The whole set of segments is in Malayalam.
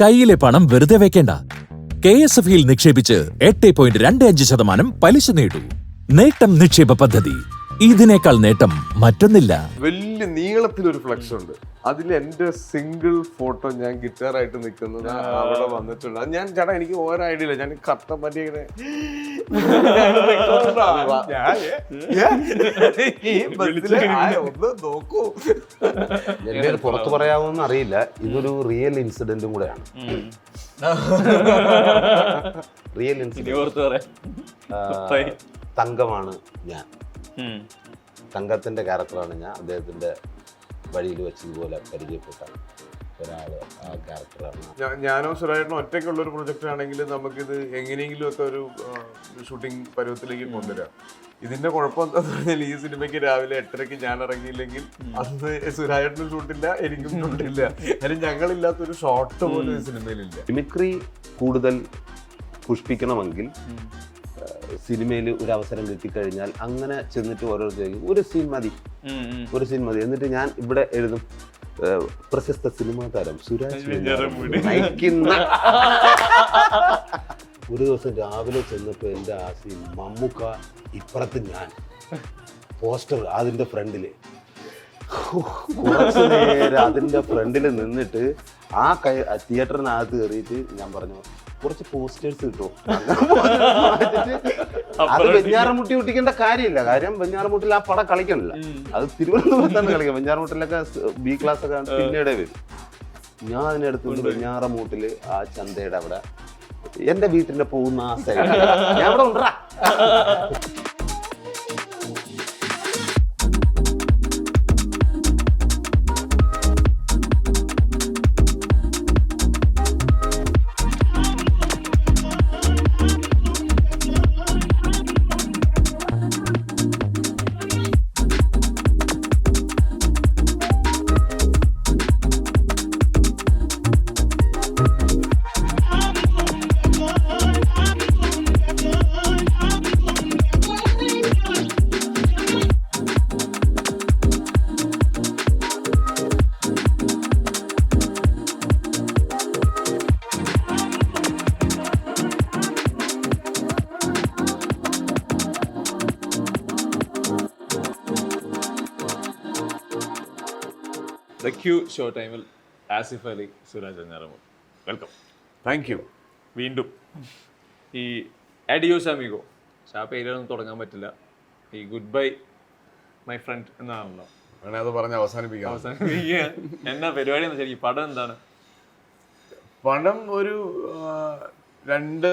കയ്യിലെ പണം വെറുതെ വെക്കേണ്ട. കെ എസ് എഫ് നിക്ഷേപിച്ച് എട്ട് പോയിന്റ് രണ്ട് അഞ്ച് ശതമാനം പലിശ നേടൂ. നേട്ടം നിക്ഷേപ പദ്ധതി. ഇതിനേക്കാൾ നേട്ടം മറ്റൊന്നില്ല. വലിയ നീളത്തിലൊരു ഫ്ലക്സ് ഉണ്ട്. അതിൽ എന്റെ സിംഗിൾ ഫോട്ടോ ഞാൻ ഗിറ്റാർ ആയിട്ട് നിൽക്കുന്നത് അവിടെ വന്നിട്ടുണ്ട്. അത് ഞാൻ ചേട്ടാ എനിക്ക് ഓരോ ഐഡിയ ഇല്ല. ഞാൻ കത്ത ആ ഒന്ന് നോക്കൂ എന്റെ പുറത്തു പറയാവുന്ന അറിയില്ല. ഇതൊരു റിയൽ ഇൻസിഡന്റും കൂടെയാണ്. റിയൽ ഇൻസിഡന്റ് തങ്കമാണ് ഞാൻ. തങ്കത്തിന്റെ ക്യാരക്ടറാണ് ഞാൻ അദ്ദേഹത്തിന്റെ വഴിയിൽ വെച്ച് ഇതുപോലെ പരിചയപ്പെട്ട ഒരാൾ ആ ക്യാരക്ടറാണ് ഞാനോ സുരായിട്ടും ഒറ്റയ്ക്കുള്ള ഒരു പ്രൊജക്റ്റ് ആണെങ്കിൽ നമുക്കിത് എങ്ങനെയെങ്കിലും ഒക്കെ ഒരു ഷൂട്ടിംഗ് പരുവത്തിലേക്ക് കൊണ്ടുവരാം. ഇതിന്റെ കുഴപ്പം എന്താന്ന് പറഞ്ഞാൽ ഈ സിനിമയ്ക്ക് രാവിലെ എട്ടരയ്ക്ക് ഞാൻ ഇറങ്ങിയില്ലെങ്കിൽ അന്ന് സുരായിട്ടും ഷൂട്ടില്ല എനിക്കും ഷൂട്ടില്ല കാര്യം ഞങ്ങളില്ലാത്തൊരു ഷോട്ട് പോലും ഈ സിനിമയിലില്ല. മിമിക്രി കൂടുതൽ പുഷ്പിക്കണമെങ്കിൽ സിനിമയിൽ ഒരു അവസരം കിട്ടിക്കഴിഞ്ഞാൽ അങ്ങനെ ചെന്നിട്ട് ഓരോരുത്തരും ഒരു സീൻ മതി. ഒരു സീൻ മതി. എന്നിട്ട് ഞാൻ ഇവിടെ എഴുതും പ്രശസ്ത സിനിമാ താരം സുരാജ് നയിക്കുന്ന ഒരു ദിവസം രാവിലെ ചെന്നപ്പോൾ എന്റെ ആ സീൻ മമ്മൂക്ക ഇപ്പുറത്ത് ഞാൻ. പോസ്റ്റർ അതിന്റെ ഫ്രണ്ടിൽ കുറച്ച് നേരം അതിന്റെ ഫ്രണ്ടിൽ നിന്നിട്ട് ആ കൈ തിയേറ്ററിനകത്ത് കയറിയിട്ട് ഞാൻ പറഞ്ഞു കുറച്ച് പോസ്റ്റേഴ്സ് കിട്ടും അത് വെഞ്ഞാറമുട്ടി ഒട്ടിക്കേണ്ട കാര്യമില്ല. കാര്യം വെഞ്ഞാറമുട്ടിൽ ആ പടം കളിക്കണില്ല. അത് തിരുവനന്തപുരത്താണ് കളിക്കുക വെഞ്ഞാറമുട്ടിലൊക്കെ ബി ക്ലാസ് ഒക്കെ പിന്നീട് വരും. ഞാൻ അതിനടുത്ത് വെഞ്ഞാറമൂട്ടിൽ ആ ചന്തയുടെ അവിടെ എന്റെ വീട്ടിന്റെ പോകുന്ന ആ സൈഡ് ഞാൻ അവിടെ ഉണ്ടാ ദ ക്യൂ ഷോ ടൈമിൽ Asif Ali Suraj Venjaramoodu welcome thank you വീണ്ടും ഈ അഡിയോ ഷാമിഗോ പേരിലൊന്നും തുടങ്ങാൻ പറ്റില്ല. ഈ ഗുഡ് ബൈ മൈ ഫ്രണ്ട് എന്നാണല്ലോ. വേണേ അത് പറഞ്ഞ് അവസാനിപ്പിക്കാം. അവസാനിപ്പിക്കുക. എന്നാ പരിപാടി എന്ന് ശരി പടം എന്താണ്? പണം ഒരു രണ്ട്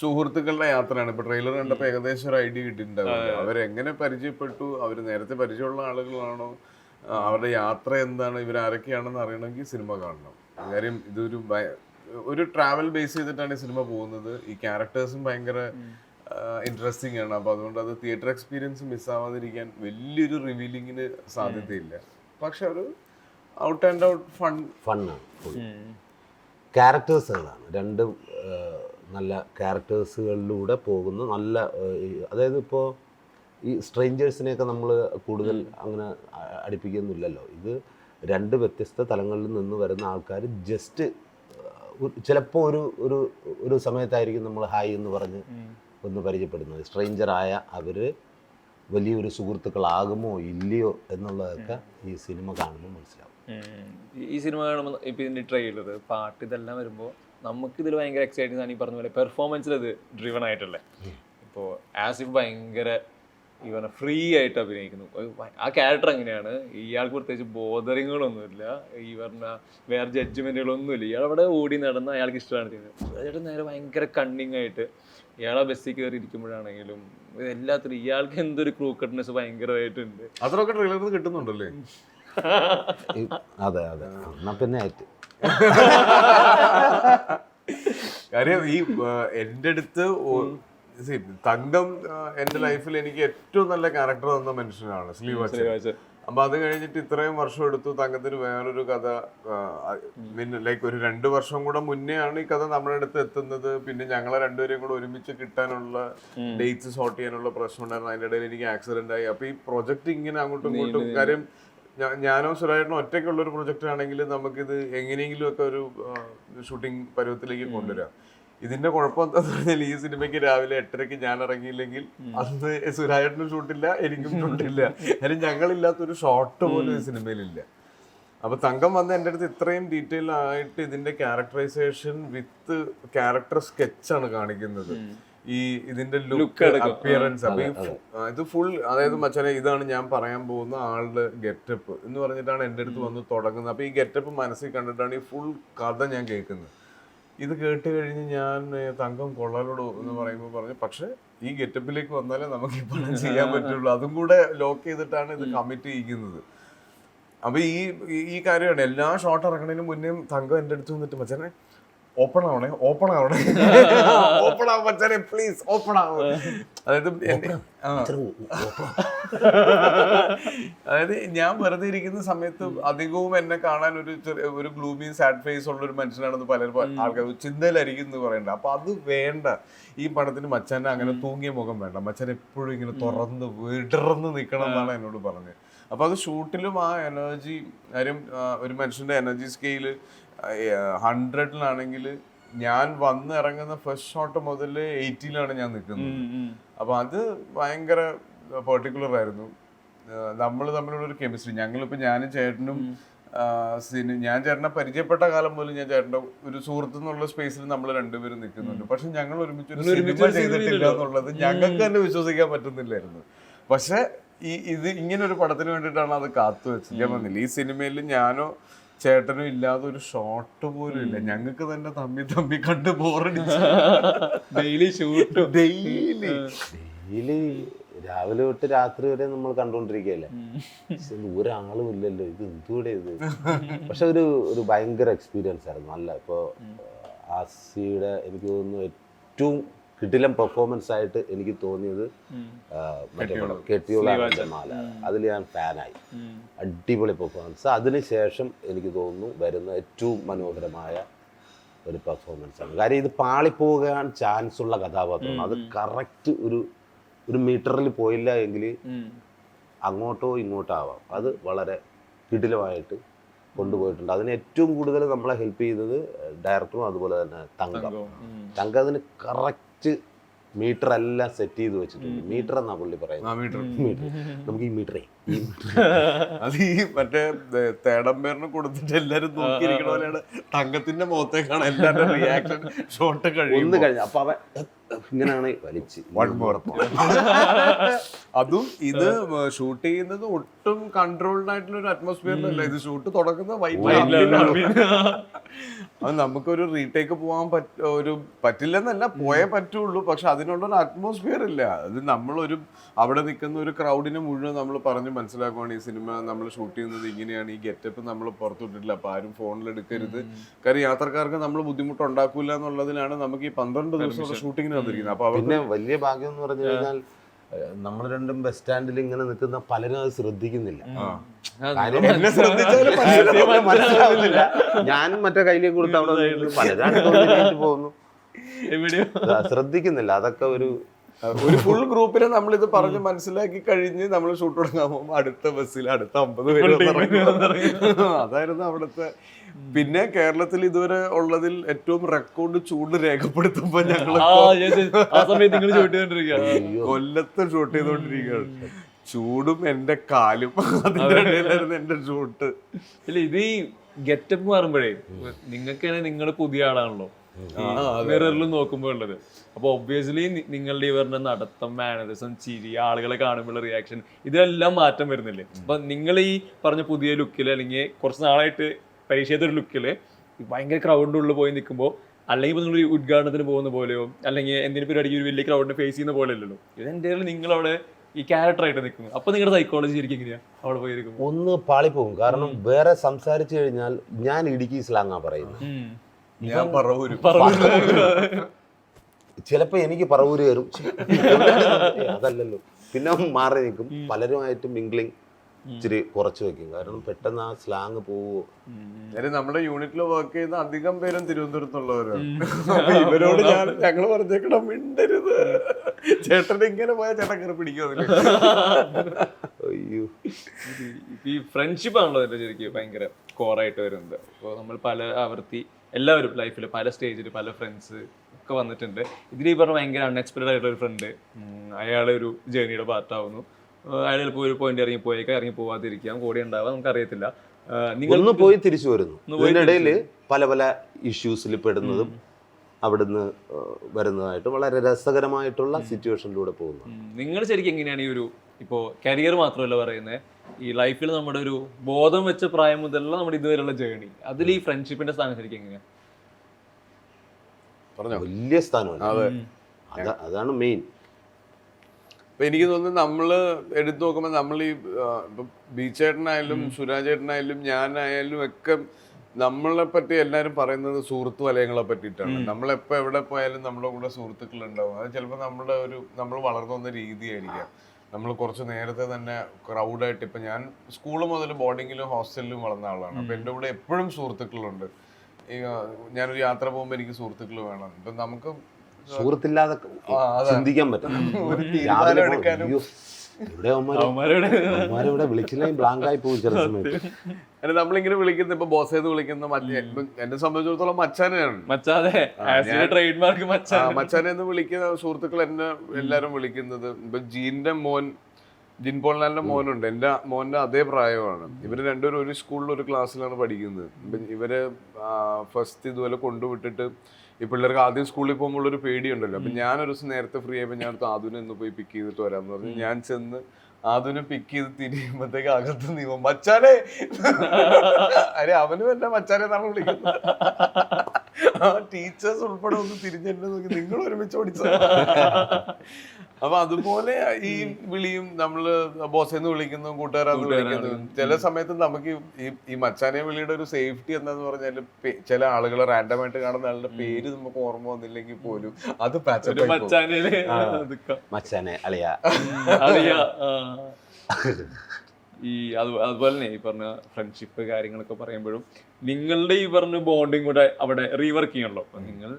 സുഹൃത്തുക്കളുടെ യാത്രയാണ്. ഇപ്പൊ ട്രെയിലർ കണ്ടപ്പോ ഏകദേശം ഒരു ഐഡിയ കിട്ടിയിട്ടുണ്ടാവും അവരെങ്ങനെ പരിചയപ്പെട്ടു? അവർ നേരത്തെ പരിചയമുള്ള ആളുകളാണോ? അവരുടെ യാത്ര എന്താണ്? ഇവരാരൊക്കെയാണെന്ന് അറിയണമെങ്കിൽ സിനിമ കാണണം. കാര്യം ഇതൊരു ഒരു ട്രാവൽ ബേസ് ചെയ്തിട്ടാണ് ഈ സിനിമ പോകുന്നത്. ഈ ക്യാരക്ടേഴ്സും ഭയങ്കര ഇൻട്രസ്റ്റിംഗ് ആണ്. അപ്പൊ അതുകൊണ്ട് അത് തിയേറ്റർ എക്സ്പീരിയൻസ് മിസ്സാവാതിരിക്കാൻ വലിയൊരു റിവീലിങ്ങിന് സാധ്യതയില്ല. പക്ഷെ ഒരു ഔട്ട് ആൻഡ് ഔട്ട് ഫൺ ഫണ്ണാണ് ക്യാരക്ടേഴ്സുകളാണ് രണ്ട് നല്ല ക്യാരക്ടേഴ്സുകളിലൂടെ പോകുന്ന നല്ല അതായത് ഇപ്പോൾ ഈ സ്ട്രേഞ്ചേഴ്സിനെയൊക്കെ നമ്മൾ കൂടുതൽ അങ്ങനെ അടുപ്പിക്കുന്നില്ലല്ലോ. ഇത് രണ്ട് വ്യത്യസ്ത തലങ്ങളിൽ നിന്ന് വരുന്ന ആൾക്കാർ ജസ്റ്റ് ചിലപ്പോൾ ഒരു ഒരു ഒരു സമയത്തായിരിക്കും നമ്മൾ ഹായ് എന്ന് പറഞ്ഞ് ഒന്ന് പരിചയപ്പെടുന്നത്. സ്ട്രേഞ്ചറായ അവർ വലിയൊരു സുഹൃത്തുക്കളാകുമോ ഇല്ലയോ എന്നുള്ളതൊക്കെ ഈ സിനിമ കാണുമ്പോൾ മനസ്സിലാവും. ഈ- സിനിമ കാണുമ്പോൾ ഇപ്പം ഇതിന്റെ ട്രെയിലർ പാട്ട് ഇതെല്ലാം വരുമ്പോൾ നമുക്ക് ഇതിൽ ഭയങ്കര എക്സൈറ്റിംഗ് ആണ് ഈ പറഞ്ഞ പോലെ പെർഫോമൻസിൽ ഇത് ഡ്രിവൺ ആയിട്ടല്ലേ? ഇപ്പോൾ ആസിഫ് ഭയങ്കര ഈ പറഞ്ഞ ഫ്രീ ആയിട്ട് അഭിനയിക്കുന്നു. ആ ക്യാരക്ടർ എങ്ങനെയാണ്? ഇയാൾക്ക് പ്രത്യേകിച്ച് ബോധറിങ്ങുകളൊന്നുമില്ല ഈ പറഞ്ഞ വേറെ ജഡ്ജ്മെന്റുകളൊന്നുമില്ല ഇയാൾ അവിടെ ഓടി നടന്ന് അയാൾക്ക് ഇഷ്ടമാണ് ചെയ്യുന്നത്. ചേട്ടൻ നേരെ ഭയങ്കര കണ്ണിങ് ആയിട്ട് ഇയാളെ ബസ്സിൽ കയറി ഇരിക്കുമ്പോഴാണെങ്കിലും എല്ലാത്തിനും ഇയാൾക്ക് എന്തൊരു ക്രൂക്കട്ട്നെസ് ഭയങ്കരമായിട്ടുണ്ട്. അത്രയൊക്കെ ട്രെയിലറിൽ കിട്ടുന്നുണ്ടല്ലേ? അതെ അതെ. എന്നാ പിന്നെ ആയിട്ട് കാര്യം ഈ എന്റെ അടുത്ത് തങ്കം എന്റെ ലൈഫിൽ എനിക്ക് ഏറ്റവും നല്ല ക്യാരക്ടർ തന്ന മനുഷ്യനാണ് സ്ലീവ് അപ്പൊ അത് കഴിഞ്ഞിട്ട് ഇത്രയും വർഷം എടുത്തു തങ്കത്തിന് വേറൊരു കഥ ലൈക്ക് ഒരു രണ്ട് വർഷം കൂടെ മുന്നേ ആണ് ഈ കഥ നമ്മുടെ അടുത്ത് എത്തുന്നത്. പിന്നെ ഞങ്ങളെ രണ്ടുപേരെയും കൂടെ ഒരുമിച്ച് കിട്ടാനുള്ള ഡേറ്റ്സ് സോർട്ട് ചെയ്യാനുള്ള പ്രശ്നം ഉണ്ടായിരുന്നു. അതിന്റെ ഇടയിൽ എനിക്ക് ആക്സിഡന്റ് ആയി. അപ്പൊ ഈ പ്രൊജക്ട് ഇങ്ങനെ അങ്ങോട്ടും ഇങ്ങോട്ടും കാര്യം ഞാനോ സുരായിട്ടും ഒറ്റയ്ക്കുള്ള ഒരു പ്രൊജക്റ്റ് ആണെങ്കിൽ നമുക്കിത് എങ്ങനെയെങ്കിലും ഒക്കെ ഒരു ഷൂട്ടിംഗ് പരുവത്തിലേക്ക് കൊണ്ടുവരാം. ഇതിന്റെ കുഴപ്പം എന്താന്ന് പറഞ്ഞാൽ ഈ സിനിമയ്ക്ക് രാവിലെ എട്ടരയ്ക്ക് ഞാൻ ഇറങ്ങിയില്ലെങ്കിൽ അന്ന് സുരാജേട്ടനും ഷൂട്ടില്ല എനിക്കും ഷൂട്ടില്ല. അതിന് ഞങ്ങളില്ലാത്തൊരു ഷോട്ട് പോലും ഈ സിനിമയിലില്ല. അപ്പൊ തങ്കം വന്ന് എന്റെ അടുത്ത് ഇത്രയും ഡീറ്റെയിൽ ആയിട്ട് ഇതിന്റെ ക്യാരക്ടറൈസേഷൻ വിത്ത് ക്യാരക്ടർ സ്കെച്ചാണ് കാണിക്കുന്നത്. ഈ ഇതിന്റെ ലുക്ക് അപ്പിയറൻസ് അപ്പൊ ഇത് ഫുൾ അതായത് മച്ചാനെ ഇതാണ് ഞാൻ പറയാൻ പോകുന്ന ആളുടെ ഗെറ്റപ്പ് എന്ന് പറഞ്ഞിട്ടാണ് എന്റെ അടുത്ത് വന്ന് തുടങ്ങുന്നത്. അപ്പൊ ഈ ഗെറ്റപ്പ് മനസ്സിൽ കണ്ടിട്ടാണ് ഈ ഫുൾ കഥ ഞാൻ കേൾക്കുന്നത്. ഇത് കേട്ട് കഴിഞ്ഞ് ഞാൻ തങ്കം കൊള്ളലോട് എന്ന് പറയുമ്പോൾ പറഞ്ഞു പക്ഷേ ഈ ഗെറ്റപ്പിലേക്ക് വന്നാലേ നമുക്ക് ഇപ്പോഴും ചെയ്യാൻ പറ്റുള്ളൂ. അതും കൂടെ ലോക്ക് ചെയ്തിട്ടാണ് ഇത് കമ്മിറ്റ് ചെയ്യിക്കുന്നത്. അപ്പൊ ഈ ഈ- ഈ കാര്യമാണ്. എല്ലാ ഷോട്ട് ഇറങ്ങണതിന് മുന്നേ തങ്കം എന്റെ അടുത്ത് വന്നിട്ട് മച്ചാനെ ഓപ്പൺ ആവണേ ഓപ്പൺ ആവണേ. ഓപ്പൺ ആവും മച്ചാനെ പ്ലീസ് ഓപ്പൺ ആവും. അതായത് ആ. അതായത് ഞാൻ വെറുതെ ഇരിക്കുന്ന സമയത്ത് അധികവും എന്നെ കാണാൻ ഒരു ചെറിയ ഒരു ഗ്ലൂമി സാഡ് ഫേസ് ഉള്ള ഒരു മനുഷ്യനാണെന്ന് പലരും ആൾക്കാർ ചിന്തയിലായിരിക്കും എന്ന് പറയണ്ട. അപ്പൊ അത് വേണ്ട. ഈ പടത്തിന് മച്ചാനെ അങ്ങനെ തൂങ്ങിയ മുഖം വേണ്ട. മച്ചാൻ എപ്പോഴും ഇങ്ങനെ തുറന്ന് വിടർന്ന് നിൽക്കണം എന്നാണ് എന്നോട് പറഞ്ഞത്. അപ്പൊ അത് ഷൂട്ടിലും ആ എനർജി കാര്യം ഒരു മനുഷ്യന്റെ എനർജി സ്കെയിൽ ഹൺഡ്രഡിലാണെങ്കിൽ ഞാൻ വന്ന് ഇറങ്ങുന്ന ഫസ്റ്റ് ഷോട്ട് മുതൽ എയ്റ്റിയിലാണ് ഞാൻ നിൽക്കുന്നത്. അപ്പോൾ അത് ഭയങ്കര പെർട്ടിക്കുലർ ആയിരുന്നു. നമ്മൾ തമ്മിലുള്ള ഒരു കെമിസ്ട്രി ഞങ്ങളിപ്പോൾ ഞാനും ചേട്ടനും സിനി ഞാൻ ചേട്ടനെ പരിചയപ്പെട്ട കാലം പോലും ഞാൻ ചേട്ടന്റെ ഒരു സുഹൃത്ത് എന്നുള്ള സ്പേസിൽ നമ്മൾ രണ്ടുപേരും നിൽക്കുന്നുണ്ട്. പക്ഷെ ഞങ്ങൾ ഒരുമിച്ച് ഒരു സിനിമ ചെയ്തിട്ടില്ല എന്നുള്ളത് ഞങ്ങൾക്ക് തന്നെ വിശ്വസിക്കാൻ പറ്റുന്നില്ലായിരുന്നു. പക്ഷെ ഈ ഇത് ഇങ്ങനൊരു ഒരു പടത്തിന് വേണ്ടിയിട്ടാണ് അത് കാത്തു വെച്ചത്. ഞാൻ പറഞ്ഞില്ല ഈ സിനിമയിൽ ഞാനോ ചേട്ടനും ഇല്ലാതെ ഒരു ഷോട്ട് പോലും ഇല്ല. ഞങ്ങൾക്ക് തന്നെ തമ്മി തമ്മി കണ്ട് ബോറടിച്ചു ഡെയിലി ഷൂട്ട് ഡെയിലി ഡെയിലി രാവിലെ തൊട്ട് രാത്രി വരെ നമ്മൾ കണ്ടുകൊണ്ടിരിക്കുകയല്ലേ പക്ഷെ ഇത് ഒരാളും ഇല്ലല്ലോ. ഇത് എന്തുകൂടെ ഇത്? പക്ഷെ ഒരു ഒരു ഭയങ്കര എക്സ്പീരിയൻസ് ആയിരുന്നു. നല്ല. ഇപ്പോ ആസിയുടെ എനിക്ക് തോന്നുന്നു ഏറ്റവും കിടിലം പെർഫോമൻസ് ആയിട്ട് എനിക്ക് തോന്നിയത് മറ്റേ പടം കെട്ടിയുള്ള മാല. അതിൽ ഞാൻ ഫാനായി അടിപൊളി പെർഫോമൻസ് അതിനുശേഷം എനിക്ക് തോന്നുന്നു വരുന്ന ഏറ്റവും മനോഹരമായ ഒരു പെർഫോമൻസ് ആണ്. കാര്യം ഇത് പാളിപ്പോകാൻ ചാൻസ് ഉള്ള കഥാപാത്രമാണ്. അത് കറക്റ്റ് ഒരു ഒരു മീറ്ററിൽ പോയില്ല എങ്കിൽ അങ്ങോട്ടോ ഇങ്ങോട്ടോ ആവാം. അത് വളരെ കിടിലമായിട്ട് കൊണ്ടുപോയിട്ടുണ്ട്. അതിന് ഏറ്റവും കൂടുതൽ നമ്മളെ ഹെൽപ്പ് ചെയ്തത് ഡയറക്ടറും അതുപോലെ തന്നെ തങ്കം. തങ്കം. അതിന് കറക്റ്റ് മീറ്റർ എല്ലാം സെറ്റ് ചെയ്ത് വെച്ചിട്ടുണ്ട്. മീറ്റർ എന്നാ പുള്ളി പറയുന്നത്? മീറ്റർ നമുക്ക് ഈ മീറ്ററേ അത് ഈ മറ്റേ തേടമ്പേറിന് കൊടുത്തിട്ട് എല്ലാരും നോക്കിയിരിക്കണ പോലെയാണ്. തങ്കത്തിന്റെ മുഖത്തേക്കാണ് എല്ലാവരുടെ റിയാക്ഷൻ ഷോട്ട് കഴിയുന്നു കഴിഞ്ഞു. അപ്പൊ അവൻ ഇങ്ങനെയാണ് വലിച്ച്. അതും ഇത് ഷൂട്ട് ചെയ്യുന്നത് ഒട്ടും കൺട്രോൾഡ് ആയിട്ടുള്ള ഒരു അറ്റ്മോസ്ഫിയറിലല്ല ഇത് ഷൂട്ട് തുടങ്ങുന്നത് വൈറ്റ് അത് നമുക്കൊരു റീടേക്ക് പോകാൻ പറ്റ ഒരു പറ്റില്ലെന്നല്ല പോയേ പറ്റുള്ളൂ. പക്ഷെ അതിനുള്ള ഒരു അറ്റ്മോസ്ഫിയർ ഇല്ല. അത് നമ്മളൊരു അവിടെ നിൽക്കുന്ന ഒരു ക്രൗഡിനെ മുഴുവൻ നമ്മൾ പറഞ്ഞ് മനസ്സിലാക്കുവാണ് ഈ സിനിമ നമ്മൾ ഷൂട്ട് ചെയ്യുന്നത് ഇങ്ങനെയാണ്. ഈ ഗെറ്റപ്പ് നമ്മൾ പുറത്തുവിട്ടിട്ടില്ല അപ്പൊ ആരും ഫോണിൽ എടുക്കരുത് കാര്യം യാത്രക്കാർക്ക് നമ്മൾ ബുദ്ധിമുട്ട് ഉണ്ടാക്കൂല എന്നുള്ളതിലാണ് നമുക്ക് ഈ പന്ത്രണ്ട് ദിവസം ഷൂട്ടിങ്ങിന് വന്നിരിക്കുന്നത്. അപ്പൊ അവർക്ക് പിന്നെ വലിയ ഭാഗ്യം എന്ന് പറഞ്ഞു കഴിഞ്ഞാൽ നമ്മൾ രണ്ടും ബസ് സ്റ്റാൻഡിൽ ഇങ്ങനെ നിൽക്കുന്ന പലരും അത് ശ്രദ്ധിക്കുന്നില്ല. ഞാൻ മനസ്സിലാവുന്നില്ല. മറ്റേ കയ്യിലേക്ക് കൊടുത്ത് അവിടെ പലരും പോകുന്നു. ശ്രദ്ധിക്കുന്നില്ല. അതൊക്കെ ഒരു ഒരു ഫുൾ ഗ്രൂപ്പിനെ നമ്മൾ ഇത് പറഞ്ഞ് മനസ്സിലാക്കി കഴിഞ്ഞ് നമ്മൾ ഷൂട്ട് തുടങ്ങാൻ പോകുമ്പോൾ അടുത്ത ബസ്സിൽ അടുത്ത അമ്പത് പേര്. അതായിരുന്നു അവിടുത്തെ പിന്നെ കേരളത്തിൽ ഇതുവരെ ഉള്ളതിൽ ഏറ്റവും റെക്കോർഡ് ചൂട് രേഖപ്പെടുത്തുമ്പോ ഞങ്ങൾ കൊല്ലത്ത് ഷൂട്ട് ചെയ്തോണ്ടിരിക്കുകയാണ് ചൂടും എന്റെ കാലും. അതിന്റെ ഇടയിലായിരുന്നു എന്റെ ഷൂട്ട് ഇല്ല ഇത് ഈ ഗെറ്റപ്പ് മാറുമ്പോഴേ നിങ്ങൾക്ക് നിങ്ങൾ പുതിയ ആളാണല്ലോ. മിററിൽ നോക്കുമ്പോൾ ഉള്ളത്. അപ്പൊ ഒബ്വിയസ്ലി നിങ്ങളുടെ ഇവരുടെ നടത്തം മാനറിസം ചിരി ആളുകളെ കാണുമ്പോൾ റിയാക്ഷൻ ഇതെല്ലാം മാറ്റം വരുന്നില്ലേ? അപ്പൊ നിങ്ങൾ ഈ പറഞ്ഞ പുതിയ ലുക്കിൽ അല്ലെങ്കിൽ കുറച്ച് നാളായിട്ട് പരീക്ഷ ഒരു ലുക്കിൽ ഭയങ്കര ക്രൗഡിന്റെ ഉള്ളിൽ പോയി നിൽക്കുമ്പോൾ അല്ലെങ്കിൽ ഇപ്പൊ നിങ്ങൾ ഉദ്ഘാടനത്തിന് പോകുന്ന പോലെയോ അല്ലെങ്കിൽ എന്തിനു പരിപാടിക്ക് ഒരു വലിയ ക്രൗഡിനെ ഫേസ് ചെയ്യുന്ന പോലെ അല്ലല്ലോ. ഇത് എന്റെ നിങ്ങൾ അവിടെ ഈ ക്യാരക്ടറായിട്ട് നിൽക്കുന്നു. അപ്പൊ നിങ്ങളുടെ സൈക്കോളജി ശരിക്കും എങ്ങനെയാ? അവിടെ പോയിരിക്കും ഒന്ന് പാളിപ്പോകും. കാരണം വേറെ സംസാരിച്ചു കഴിഞ്ഞാൽ ഞാൻ ഇടുക്കി സ്ലാങ്ങാ പറയുന്നത്. ഞാൻ പറവൂര്. ചിലപ്പോ എനിക്ക് പറവൂര് കയറും. അതല്ലല്ലോ. പിന്നെ മാറി നിൽക്കും. പലരുമായിട്ട് മിംഗ്ലിങ് ഇച്ചിരി കുറച്ച് വെക്കും കാരണം പെട്ടെന്ന് ആ സ്ലാങ് പോവോ. നമ്മുടെ യൂണിറ്റിൽ വർക്ക് ചെയ്യുന്ന അധികം പേരും തിരുവനന്തപുരത്തുള്ളവരാണ് ഇവരോട് ഞാൻ ഞങ്ങൾ പറഞ്ഞേക്കണം മിണ്ടരുത്. ചേട്ടൻ ഇങ്ങനെ പോയാൽ ചേട്ടൻ കയറി പിടിക്കും അയ്യോ. ഈ ഫ്രണ്ട്ഷിപ്പ് ആണല്ലോ ശരിക്കും ഭയങ്കര കോറായിട്ട് വരുന്നത്. അപ്പോൾ നമ്മൾ പല ആവർത്തി എല്ലാവരും ലൈഫിൽ പല സ്റ്റേജിൽ പല ഫ്രണ്ട്സ് ഒക്കെ വന്നിട്ടുണ്ട്. ഇതിൽ ഈ പറഞ്ഞ ഭയങ്കര അൺഎക്സ്പെക്റ്റഡ് ആയിട്ടുള്ള ഒരു ഫ്രണ്ട് അയാളെ ഒരു ജേർണിയുടെ പാർട്ടാവുന്നു അയാൾ ചിലപ്പോൾ ഒരു പോയിന്റ് ഇറങ്ങി പോയേക്കാം ഇറങ്ങി പോവാതിരിക്കാം കൂടെ ഉണ്ടാവാം നമുക്ക് അറിയത്തില്ല നിങ്ങൾ ഒന്ന് പോയി തിരിച്ചു വരുന്നു. ഇതിനിടയിൽ പല പല ഇഷ്യൂസിൽ പെടുന്നതും അവിടുന്ന് വരുന്നതായിട്ട് വളരെ രസകരമായിട്ടുള്ള സിറ്റുവേഷനിലൂടെ പോകുന്നു. നിങ്ങൾ ശരിക്കും എങ്ങനെയാണ് ഈ ഒരു ഇപ്പോൾ കരിയർ മാത്രമല്ല പറയുന്നത് ഈ ലൈഫിൽ നമ്മുടെ ഒരു ബോധം വെച്ച പ്രായം മുതലുള്ള നമ്മുടെ ഇതുവരെയുള്ള ജേണി അതിൽ ഈ ഫ്രണ്ട്ഷിപ്പിന്റെ സ്ഥാനം ശരിക്കും എങ്ങനെയാ? പറഞ്ഞോ? വലിയ സ്ഥാനമാണ് അതെ. അതാണ് മെയിൻ അപ്പൊ എനിക്ക് തോന്നുന്നു നമ്മൾ എടുത്തു നോക്കുമ്പോൾ നമ്മൾ ഈ ഇപ്പം ബീച്ചേട്ടനായാലും സുരാജേട്ടനായാലും ഞാനായാലും ഒക്കെ നമ്മളെ പറ്റി എല്ലാവരും പറയുന്നത് സുഹൃത്തു വലയങ്ങളെ പറ്റിയിട്ടാണ്. നമ്മളെപ്പോ എവിടെ പോയാലും നമ്മുടെ കൂടെ സുഹൃത്തുക്കൾ ഉണ്ടാവും അത് ചിലപ്പോൾ നമ്മുടെ ഒരു നമ്മൾ വളർന്നു വന്ന രീതിയായിരിക്കാം. നമ്മൾ കുറച്ച് നേരത്തെ തന്നെ ക്രൗഡായിട്ട് ഇപ്പം ഞാൻ സ്കൂൾ മുതൽ ബോർഡിങ്ങിലും ഹോസ്റ്റലിലും വളർന്ന ആളാണ്. അപ്പം എന്റെ കൂടെ എപ്പോഴും സുഹൃത്തുക്കളുണ്ട്. ഞാനൊരു യാത്ര പോകുമ്പോൾ എനിക്ക് സുഹൃത്തുക്കൾ വേണം. ഇപ്പം നമുക്ക് സുഹൃത്തില്ലാതെ ചിന്തിക്കാൻ പറ്റും ഒരു തീരുമാനം എടുക്കാനും ഇവിടെ അവന്മാര് അവന്മാരുടെ വിളിച്ചില്ലെങ്കിൽ ബ്ലാങ്ക് ആയി പോകും ചില സമയത്ത്. അല്ല നമ്മളിങ്ങനെ വിളിക്കുന്ന ഇപ്പൊ ബോസേന്ന് വിളിക്കുന്ന മറ്റേ ഇപ്പൊ എന്നെ സംബന്ധിച്ചിടത്തോളം മച്ചാനെയാണ് മച്ചാതെ ആസിഡ് ട്രേഡ് മാർക്ക് ആ, മച്ചാ. മച്ചാനെ എന്ന് വിളിക്കുന്ന സുഹൃത്തുക്കൾ എന്നെ എല്ലാരും വിളിക്കുന്നത് ഇപ്പൊ ജീന്റെ മോൻ ജിൻ പോൾനാലിന്റെ മോനുണ്ട്. എന്റെ മോന്റെ അതേ പ്രായമാണ്. ഇവർ രണ്ടുപേരും ഒരു സ്കൂളിൽ ഒരു ക്ലാസ്സിലാണ് പഠിക്കുന്നത്. ഇവർ ഫസ്റ്റ് ഇതുപോലെ കൊണ്ടുവിട്ടിട്ട് ഈ പിള്ളേർക്ക് ആദ്യം സ്കൂളിൽ പോകുമ്പോൾ ഒരു പേടിയുണ്ടല്ലോ. അപ്പൊ ഞാൻ ഒരു ദിവസം നേരത്തെ ഫ്രീ ആയപ്പോൾ ഞാൻ ആദുനെ ഒന്ന് പോയി പിക്ക് ചെയ്തിട്ട് വരാമെന്ന് പറഞ്ഞു. ഞാൻ ചെന്ന് ആദുനെ പിക്ക് ചെയ്ത് തിരിയുമ്പോഴത്തേക്ക് അകത്ത് നീവും മച്ചാനെ! അരെ അവനും അല്ല മച്ചാനെ എന്നാണ് വിളിക്കുന്നത്. ആ ടീച്ചേഴ്സ് ഉൾപ്പെടെ ഒന്ന് തിരിഞ്ഞെന്നെ നോക്കി നിങ്ങൾ ഒരുമിച്ച് ഓടിച്ച അപ്പൊ അതുപോലെ ഈ വിളിയും നമ്മൾ ബോസെന്ന് വിളിക്കുന്നു കൂട്ടുകാരെന്ന് വിളിക്കുന്നു. ചില സമയത്ത് നമുക്ക് ഈ ഈ മച്ചാനെ വിളിയുടെ ഒരു സേഫ്റ്റി എന്താന്ന് പറഞ്ഞാൽ ചില ആളുകളെ റാൻഡം ആയിട്ട് കാണുന്ന ആളുടെ പേര് നമുക്ക് ഓർമ്മ വന്നില്ലെങ്കിൽ പോലും അത് മച്ചാനെ അളിയ. ഈ അത് അതുപോലെ തന്നെ ഈ പറഞ്ഞ ഫ്രണ്ട്ഷിപ്പ് കാര്യങ്ങളൊക്കെ പറയുമ്പോഴും നിങ്ങളുടെ ഈ പറഞ്ഞ ബോണ്ടിങ് കൂടെ അവിടെ റീവർക്ക് ചെയ്യണല്ലോ. അപ്പൊ നിങ്ങൾ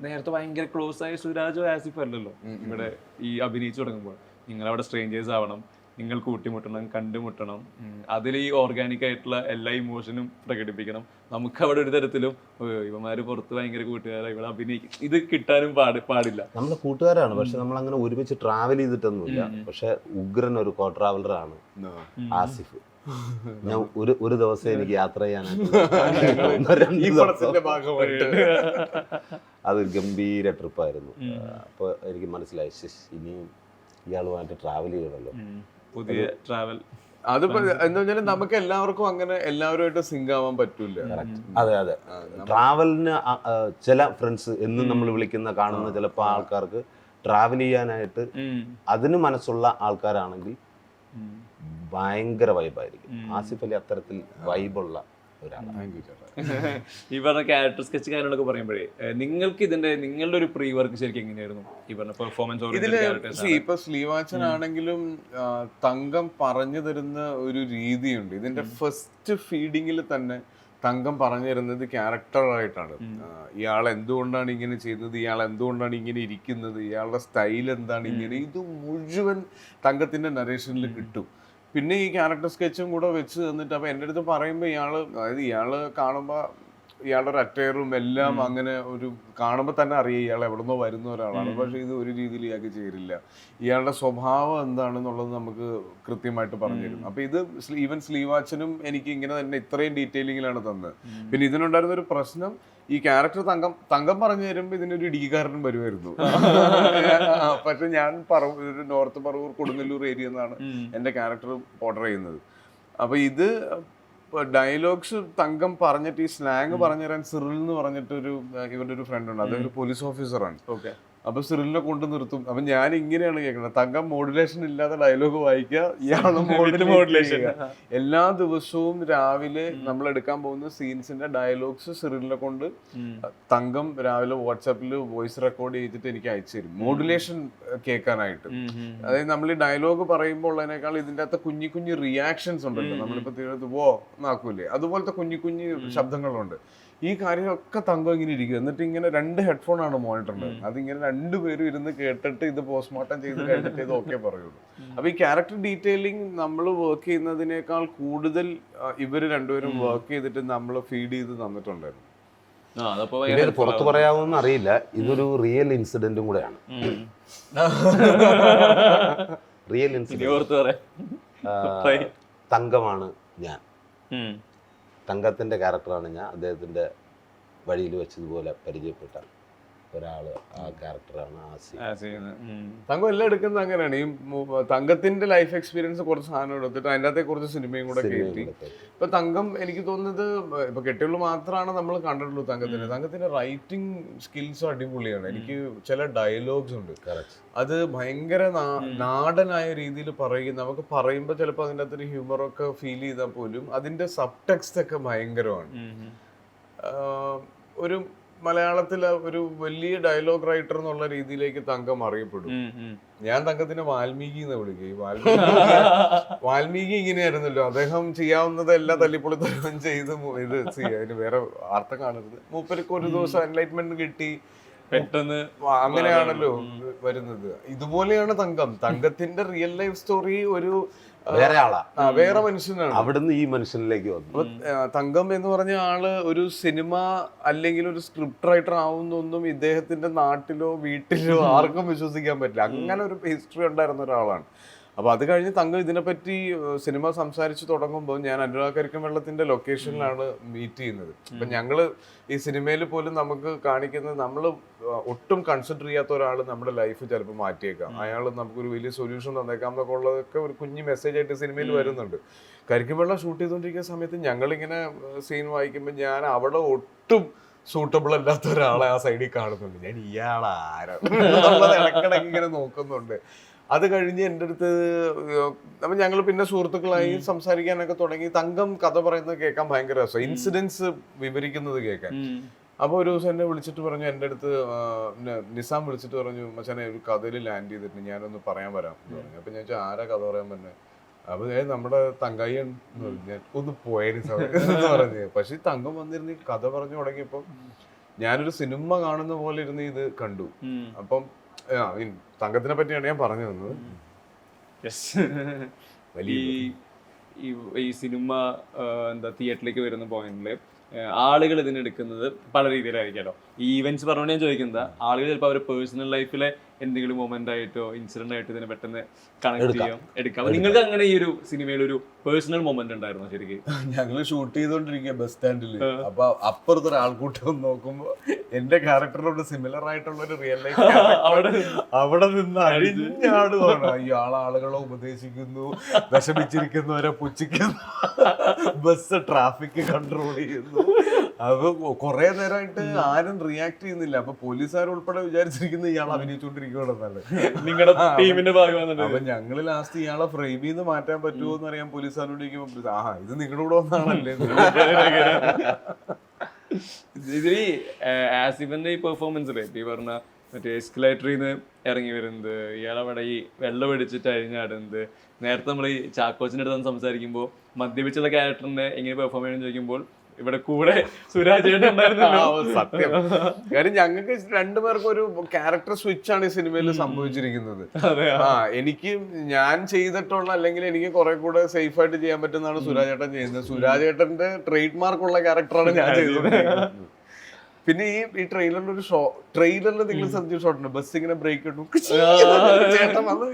നേരത്തെ ഭയങ്കര ക്ലോസ് ആയ സുരാജോ ആസിഫ് അല്ലല്ലോ. ഇവിടെ ഈ അഭിനയിച്ചു തുടങ്ങുമ്പോൾ. നിങ്ങൾ അവിടെ സ്ട്രേഞ്ചേഴ്സ് ആവണം നിങ്ങൾ കൂട്ടിമുട്ടണം കണ്ടുമുട്ടണം. അതിൽ ഈ ഓർഗാനിക് ആയിട്ടുള്ള എല്ലാ ഇമോഷനും പ്രകടിപ്പിക്കണം. നമുക്ക് അവിടെ ഒരു തരത്തിലും "ഓ, ഇവന്മാര് പുറത്ത് ഭയങ്കര കൂട്ടുകാരാണ് ഇവിടെ അഭിനയിക്കും ഇത് കിട്ടാനും പാടി പാടില്ല. നമ്മൾ കൂട്ടുകാരാണ് പക്ഷെ നമ്മൾ അങ്ങനെ ഒരുമിച്ച് ട്രാവൽ ചെയ്തിട്ടൊന്നുമില്ല. പക്ഷെ ഉഗ്രൻ ഒരു കോ ട്രാവലറാണ് ആസിഫ്. ഞാൻ ഒരു ഒരു ദിവസം എനിക്ക് യാത്ര ചെയ്യാനായിട്ട് അതൊരു ഗംഭീര ട്രിപ്പായിരുന്നു. അപ്പോൾ എനിക്ക് മനസ്സിലായി "ശ്ശ്, ഇനിയും ഇയാളുമായിട്ട് ട്രാവൽ ചെയ്യണമല്ലോ പുതിയ ട്രാവൽ അതിപ്പോ എന്താ വെച്ചാൽ നമുക്ക് എല്ലാവർക്കും അങ്ങനെ എല്ലാവരുമായിട്ട് സിങ്ക് ആവാൻ പറ്റൂല. അതെ അതെ. ട്രാവലിന് ചില ഫ്രണ്ട്സ് എന്നും നമ്മൾ വിളിക്കുന്ന കാണുന്ന ചിലപ്പോൾ ആൾക്കാർക്ക് ട്രാവൽ ചെയ്യാനായിട്ട് അതിന് മനസ്സുള്ള ആൾക്കാരാണെങ്കിൽ ഭയങ്കര വൈബായിരിക്കും ആസിഫ് അലി അത്തരത്തിൽ വൈബുള്ള ഒരാളാണ്. ഈ പറഞ്ഞ ക്യാരക്ടർ സ്കെച്ച് കാര്യങ്ങളൊക്കെ പറയുമ്പോഴേ നിങ്ങൾക്ക് ഇതിന്റെ നിങ്ങളുടെ ഒരു പ്രീ വർക്ക് ശരിക്കും എങ്ങനെയായിരുന്നു? ഈ പറഞ്ഞ പെർഫോമൻസ് ഇതിൽ ഇപ്പൊ സ്ലീവാച്ചൻ ആണെങ്കിലും തങ്കം പറഞ്ഞു തരുന്ന ഒരു രീതിയുണ്ട്. ഇതിന്റെ ഫസ്റ്റ് ഫീഡിങ്ങിൽ തന്നെ തങ്കം പറഞ്ഞു തരുന്നത് ക്യാരക്ടറായിട്ടാണ് ഇയാൾ എന്തുകൊണ്ടാണ് ഇങ്ങനെ ചെയ്യുന്നത് ഇയാൾ എന്തുകൊണ്ടാണ് ഇങ്ങനെ ഇരിക്കുന്നത്? ഇയാളുടെ സ്റ്റൈൽ എന്താണ് ഇങ്ങനെ? ഇത് മുഴുവൻ തങ്കത്തിന്റെ നരേഷനിൽ കിട്ടും. പിന്നെ ഈ ക്യാരക്ടർ സ്കെച്ചും കൂടെ വെച്ച് തന്നിട്ട് അപ്പൊ എന്റെ അടുത്ത് പറയുമ്പോൾ ഇയാൾ അതായത് ഇയാൾ കാണുമ്പോൾ ഇയാളുടെ ഒരു അറ്റയറും എല്ലാം അങ്ങനെ ഒരു കാണുമ്പോൾ തന്നെ അറിയാം ഇയാൾ എവിടുന്നോ വരുന്ന ഒരാളാണ്. പക്ഷേ ഇത് ഒരു രീതിയിൽ ഇയാൾക്ക് ചേരില്ല. ഇയാളുടെ സ്വഭാവം എന്താണെന്നുള്ളത് നമുക്ക് കൃത്യമായിട്ട് പറഞ്ഞു തരും. അപ്പൊ ഇത് ഈവൻ സ്ലീവാച്ചനും എനിക്ക് ഇങ്ങനെ തന്നെ ഇത്രയും ഡീറ്റെയിലിങ്ങിലാണ് തന്നത്. പിന്നെ ഇതിനുണ്ടായിരുന്ന ഒരു പ്രശ്നം ഈ ക്യാരക്ടർ തങ്കം തങ്കം പറഞ്ഞു തരുമ്പോൾ ഇതിനൊരു ഇടികാരൻ വരുമായിരുന്നു. പക്ഷെ ഞാൻ പറ ഒരു നോർത്ത് പറവൂർ കൊടുങ്ങല്ലൂർ ഏരിയ എന്നാണ് എന്റെ ക്യാരക്ടർ ഓർഡർ ചെയ്യുന്നത്. അപ്പൊ ഇത് ഡയലോഗ്സ് തങ്കം പറഞ്ഞിട്ട് ഈ സ്ലാങ് പറഞ്ഞു തരാൻ സിറിൽ എന്ന് പറഞ്ഞിട്ട് ഒരു ഇവരുടെ ഒരു ഫ്രണ്ട് ഉണ്ട്. അതൊരു പോലീസ് ഓഫീസറാണ് ഓക്കെ. അപ്പൊ സിറിലിനെ കൊണ്ട് നിർത്തും. അപ്പൊ ഞാൻ ഇങ്ങനെയാണ് കേൾക്കുന്നത്. തങ്കം മോഡുലേഷൻ ഇല്ലാത്ത ഡയലോഗ് വായിക്കുക. ഇയാൾ മോഡുലേഷൻ എല്ലാ ദിവസവും രാവിലെ നമ്മൾ എടുക്കാൻ പോകുന്ന സീൻസിന്റെ ഡയലോഗ്സ് സിറിലിനെ കൊണ്ട് തങ്കം രാവിലെ വാട്സാപ്പിൽ വോയിസ് റെക്കോർഡ് ചെയ്തിട്ട് എനിക്ക് അയച്ചു തരും. മോഡുലേഷൻ കേൾക്കാനായിട്ട്. അതായത് നമ്മൾ ഈ ഡയലോഗ് പറയുമ്പോൾ ഉള്ളതിനേക്കാൾ ഇതിന്റെ അകത്ത് കുഞ്ഞു കുഞ്ഞു റിയാക്ഷൻസ് ഉണ്ടല്ലോ. നമ്മളിപ്പോ തിരുവനന്തപുരത്ത് വോ എന്നാക്കൂലേ അതുപോലത്തെ കുഞ്ഞു കുഞ്ഞു ശബ്ദങ്ങളുണ്ട്. ഈ കാര്യങ്ങളൊക്കെ തങ്കം ഇങ്ങനെ ഇരിക്കും. എന്നിട്ട് ഇങ്ങനെ രണ്ട് ഹെഡ്ഫോൺ ആണ് മോണിറ്ററിൽ അതിങ്ങനെ രണ്ടുപേരും ഇരുന്ന് കേട്ടിട്ട് ഇത് പോസ്റ്റ്മോർട്ടം ചെയ്ത് കഴിഞ്ഞിട്ട് ഇത് ഓക്കെ പറയുള്ളൂ. അപ്പൊ ഈ ക്യാരക്ടർ ഡീറ്റെയിലിംഗ് നമ്മൾ വർക്ക് ചെയ്യുന്നതിനേക്കാൾ കൂടുതൽ ഇവർ ഇവർ രണ്ടുപേരും വർക്ക് ചെയ്തിട്ട് നമ്മൾ ഫീഡ് ചെയ്ത് തന്നിട്ടുണ്ടായിരുന്നു. പുറത്ത് പറയാവുന്ന അറിയില്ല. ഇതൊരു റിയൽ ഇൻസിഡന്റും കൂടെയാണ്. Real incident. തങ്കമാണ് ഞാൻ. ഉം. തങ്കത്തിന്റെ ക്യാരക്ടറാണ് ഞാൻ അദ്ദേഹത്തിന്റെ വഴിയിൽ വെച്ചതുപോലെ പരിചയപ്പെട്ട ഒരാൾ ആ ക്യാരക്ടറാണ് തങ്കം എല്ലാം എടുക്കുന്നത് അങ്ങനെയാണ്. ഈ തങ്കത്തിന്റെ ലൈഫ് എക്സ്പീരിയൻസ് കുറച്ച് സാധനം എടുത്തിട്ട് അതിന്റെ അകത്തെ കുറച്ച് സിനിമയും കൂടെ കയറ്റി ഇപ്പൊ തങ്കം എനിക്ക് തോന്നുന്നത് ഇപ്പൊ കെട്ടിയുള്ള മാത്രമാണ് നമ്മൾ കണ്ടിട്ടുള്ളൂ തങ്കത്തിന്. തങ്കത്തിന്റെ റൈറ്റിംഗ് സ്കിൽസ് അടിപൊളിയാണ്. എനിക്ക് ചില ഡയലോഗ്സ് ഉണ്ട്. അത് ഭയങ്കര നാടനായ രീതിയിൽ പറയും നമുക്ക് പറയുമ്പോൾ ചിലപ്പോൾ അതിന്റെ അകത്തൊരു ഹ്യൂമറൊക്കെ ഫീൽ ചെയ്താൽ പോലും അതിന്റെ സബ് ടെക്സ്റ്റ് ഒക്കെ ഭയങ്കരമാണ്. ഒരു മലയാളത്തിലെ ഒരു വലിയ ഡയലോഗ് റൈറ്റർ എന്നുള്ള രീതിയിലേക്ക് തങ്കം അറിയപ്പെടും. ഞാൻ തങ്കത്തിനെ വാൽമീകി എന്ന് വിളിക്കും വാൽമീകി വാൽമീകി ഇങ്ങനെയായിരുന്നല്ലോ. അദ്ദേഹം ചെയ്യാവുന്നത് എല്ലാം തല്ലിപ്പൊളിത്തരം ചെയ്ത് ഇത് അതിന് വേറെ അർത്ഥം കാണരുത്. മൂപ്പർക്ക് ഒരു ദിവസം എൻലൈറ്റ്മെന്റ് കിട്ടി. പെട്ടെന്ന് അങ്ങനെയാണല്ലോ വരുന്നത്. ഇതുപോലെയാണ് തങ്കം. തങ്കത്തിന്റെ റിയൽ ലൈഫ് സ്റ്റോറി ഒരു വേറെ ആളാ. വേറെ മനുഷ്യനാണ്. അവിടുന്ന് ഈ മനുഷ്യനിലേക്ക് വന്നു. തങ്കം എന്ന് പറഞ്ഞ ആൾ ഒരു സിനിമ അല്ലെങ്കിൽ ഒരു സ്ക്രിപ്റ്റ് റൈറ്റർ ആവുന്നൊന്നും ഇദ്ദേഹത്തിന്റെ നാട്ടിലോ വീട്ടിലോ ആർക്കും വിശ്വസിക്കാൻ പറ്റില്ല. അങ്ങനെ ഒരു ഹിസ്റ്ററി ഉണ്ടായിരുന്ന ഒരാളാണ്. അപ്പൊ അത് കഴിഞ്ഞ് തങ്ങൾ ഇതിനെപ്പറ്റി സിനിമ സംസാരിച്ച് തുടങ്ങുമ്പോൾ ഞാൻ അനുരാഗ് കരിക്കം വെള്ളത്തിന്റെ ലൊക്കേഷനിലാണ് മീറ്റ് ചെയ്യുന്നത്. അപ്പൊ ഞങ്ങൾ ഈ സിനിമയിൽ പോലും നമുക്ക് കാണിക്കുന്നത് നമ്മൾ ഒട്ടും കൺസിഡർ ചെയ്യാത്ത ഒരാൾ നമ്മുടെ ലൈഫ് ചിലപ്പോൾ മാറ്റിയേക്കാം. അയാൾ നമുക്കൊരു വലിയ സൊല്യൂഷൻ തന്നേക്കാം എന്നൊക്കെ ഉള്ളതൊക്കെ ഒരു കുഞ്ഞു മെസ്സേജ് ആയിട്ട് സിനിമയിൽ വരുന്നുണ്ട്. കരിക്കുംവെള്ളം ഷൂട്ട് ചെയ്തുകൊണ്ടിരിക്കുന്ന സമയത്ത് ഞങ്ങളിങ്ങനെ സീൻ വായിക്കുമ്പോൾ ഞാൻ അവിടെ ഒട്ടും സൂട്ടബിൾ അല്ലാത്ത ഒരാളെ ആ സൈഡിൽ കാണുന്നുണ്ട്. ഞാൻ എന്നുള്ളത് ഇങ്ങനെ നോക്കുന്നുണ്ട്. അത് കഴിഞ്ഞ് എന്റെ അടുത്ത് അപ്പം ഞങ്ങൾ പിന്നെ സുഹൃത്തുക്കളായി സംസാരിക്കാനൊക്കെ തുടങ്ങി. തങ്കം കഥ പറയുന്നത് കേൾക്കാൻ ഭയങ്കര രസം ഇൻസിഡൻസ് വിവരിക്കുന്നത് കേൾക്കാൻ. അപ്പൊ അപ്പോൾ ഒരു ദിവസം എന്നെ വിളിച്ചിട്ട് പറഞ്ഞു എന്റെ അടുത്ത് നിസാം വിളിച്ചിട്ട് പറഞ്ഞു മച്ചാനെ ഒരു കഥയിൽ ലാൻഡ് ചെയ്തിട്ട് ഞാനൊന്ന് പറയാൻ വരാം എന്ന് പറഞ്ഞു. അപ്പം ഞാൻ ചോദിച്ചാൽ ആരാ കഥ പറയാൻ പറഞ്ഞത് അപ്പൊ ഏ നമ്മുടെ തങ്കയ്യൻ പറഞ്ഞു. ഒന്ന് പോയാലും എന്ന് പറഞ്ഞു. പക്ഷെ തങ്കം വന്നിരുന്ന് കഥ പറഞ്ഞു തുടങ്ങിയപ്പോൾ ഞാനൊരു സിനിമ കാണുന്ന പോലെ ഇരുന്ന് ഇത് കണ്ടു. അപ്പം തങ്കത്തിനെ പറ്റിയാണ് ഞാൻ പറഞ്ഞു തന്നത്. ഈ ഈ- സിനിമ എന്താ തിയേറ്ററിലേക്ക് വരുന്ന പോയിന്റിൽ ആളുകൾ ഇതിനെടുക്കുന്നത് പല രീതിയിലായിരിക്കാലോ. ഈ ഇവന്റ്സ് പറഞ്ഞുകൊണ്ട് ഞാൻ ചോദിക്കുന്നത് ആളുകൾ ചിലപ്പോൾ അവരുടെ പേഴ്സണൽ ലൈഫിലെ എന്തെങ്കിലും മൊമെന്റ് ആയിട്ടോ ഇൻസിഡന്റ് ആയിട്ടോ ഇതിനെ പെട്ടെന്ന് കണക്ട് ചെയ്യാം എടുക്കാം. നിങ്ങൾക്ക് അങ്ങനെ ഈ ഒരു സിനിമയിൽ ഒരു പേഴ്സണൽ മൊമെന്റ് ഉണ്ടായിരുന്നോ ശരിക്കും? ഞങ്ങൾ ഷൂട്ട് ചെയ്തോണ്ടിരിക്കുക ബസ് സ്റ്റാൻഡിൽ അപ്പൊ അപ്പുറത്ത് ഒരു ആൾക്കൂട്ടം നോക്കുമ്പോ എന്റെ ക്യാരക്ടറിനോട് സിമിലർ ആയിട്ടുള്ള ഒരു റിയൽ ലൈഫ് അവിടെ അവിടെ നിന്ന് അഴിഞ്ഞാട് ഇയാൾ ആളുകളെ ഉപദേശിക്കുന്നു വിഷമിച്ചിരിക്കുന്നവരെ പുച്ഛിക്കുന്നു. ബസ് ട്രാഫിക് കൺട്രോൾ ചെയ്യുന്നു. അപ്പൊ കുറെ നേരമായിട്ട് ആരും റിയാക്ട് ചെയ്യുന്നില്ല. അപ്പൊ പോലീസുകാർ ഉൾപ്പെടെ വിചാരിച്ചിരിക്കുന്ന ഇയാൾ അഭിനയിച്ചുകൊണ്ടിരിക്കുകയാണെന്നല്ലേ നിങ്ങളുടെ ടീമിന്റെ ഭാഗമാണ് അപ്പൊ ഞങ്ങൾ ലാസ്റ്റ് ഇയാളെ ഫ്രെയിമിൽ നിന്ന് മാറ്റാൻ പറ്റുമോ എന്ന് അറിയാൻ പോലീസുകാരോട് ആഹ് ആ ഇത് നിങ്ങളുടെ കൂടെ ഒന്നാണല്ലേ ഇതിൽ ആസിഫിന്റെ ഈ പെർഫോമൻസ് ഈ പറഞ്ഞ മറ്റേ എസ്കലേറ്ററിൽ നിന്ന് ഇറങ്ങി വരുന്നത് ഇയാളവിടെ ഈ വെള്ളം അടിച്ചിട്ട് അഴിഞ്ഞാടുന്നത്. നേരത്തെ നമ്മൾ ഈ ചാക്കോച്ചിന്റെ അടുത്ത് സംസാരിക്കുമ്പോൾ മദ്യപിച്ചുള്ള ക്യാരക്ടറിനെ എങ്ങനെ പെർഫോം ചെയ്യണമെന്ന് ചോദിക്കുമ്പോൾ ഇവിടെ കൂടെ സുരാജ് സത്യം. കാര്യം ഞങ്ങൾക്ക് രണ്ടുപേർക്കും ഒരു ക്യാരക്ടർ സ്വിച്ച് ആണ് ഈ സിനിമയിൽ സംഭവിച്ചിരിക്കുന്നത്. ആ. എനിക്ക് ഞാൻ ചെയ്തിട്ടുള്ള അല്ലെങ്കിൽ എനിക്ക് കുറെ കൂടെ സേഫ് ആയിട്ട് ചെയ്യാൻ പറ്റുന്നതാണ് സുരാജ് ഏട്ടൻ ചെയ്യുന്നത്. സുരാജേട്ടന്റെ ട്രേഡ് മാർക്ക് ഉള്ള ക്യാരക്ടറാണ് ഞാൻ ചെയ്തത് പിന്നെ ഈ ഈ ട്രെയിലറിൽ ഒരു ഷോ ട്രെയിലറിൽ നിങ്ങൾ ശ്രദ്ധിച്ച ഷോട്ട് ഉണ്ട് ബസ് ഇങ്ങനെ ബ്രേക്ക് ഇട്ടു ചേട്ടൻ വന്ന്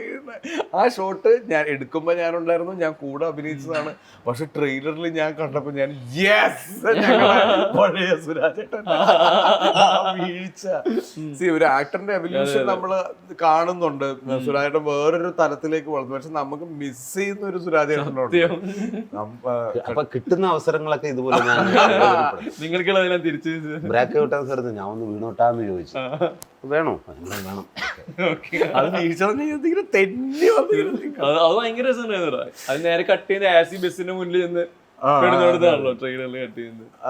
ആ ഷോട്ട് ഞാൻ എടുക്കുമ്പോ ഞാൻ ഉണ്ടായിരുന്നു ഞാൻ കൂടെ അഭിനയിച്ചതാണ്. പക്ഷെ ട്രെയിലറിൽ ഞാൻ കണ്ടപ്പോ ഞാൻ യെസ് പഴയ സുരാജേട്ടൻ. വീഴ്ച. സി ഒരു ആക്ടറിന്റെ എവല്യൂഷൻ നമ്മൾ കാണുന്നുണ്ട്. സുരാജേട്ടൻ വേറൊരു തലത്തിലേക്ക് വളർന്നു. പക്ഷെ നമുക്ക് മിസ് ചെയ്യുന്ന ഒരു സുരാജേട്ടനുണ്ട് അപ്പൊ കിട്ടുന്ന അവസരങ്ങളൊക്കെ ഇതുപോലെ നിങ്ങൾക്കുള്ള തിരിച്ച് വിട്ടാൻ സ്ഥലത്ത് ഞാൻ ഒന്ന് വീണോട്ടാന്ന് ചോദിച്ചു. വേണോ? വേണം അത് തെന്നി അത് അത് ഭയങ്കര രസമുണ്ടായിരുന്നു അത് നേരെ കട്ട് ആസി ബസ്സിന്റെ മുന്നിൽ ചെന്ന്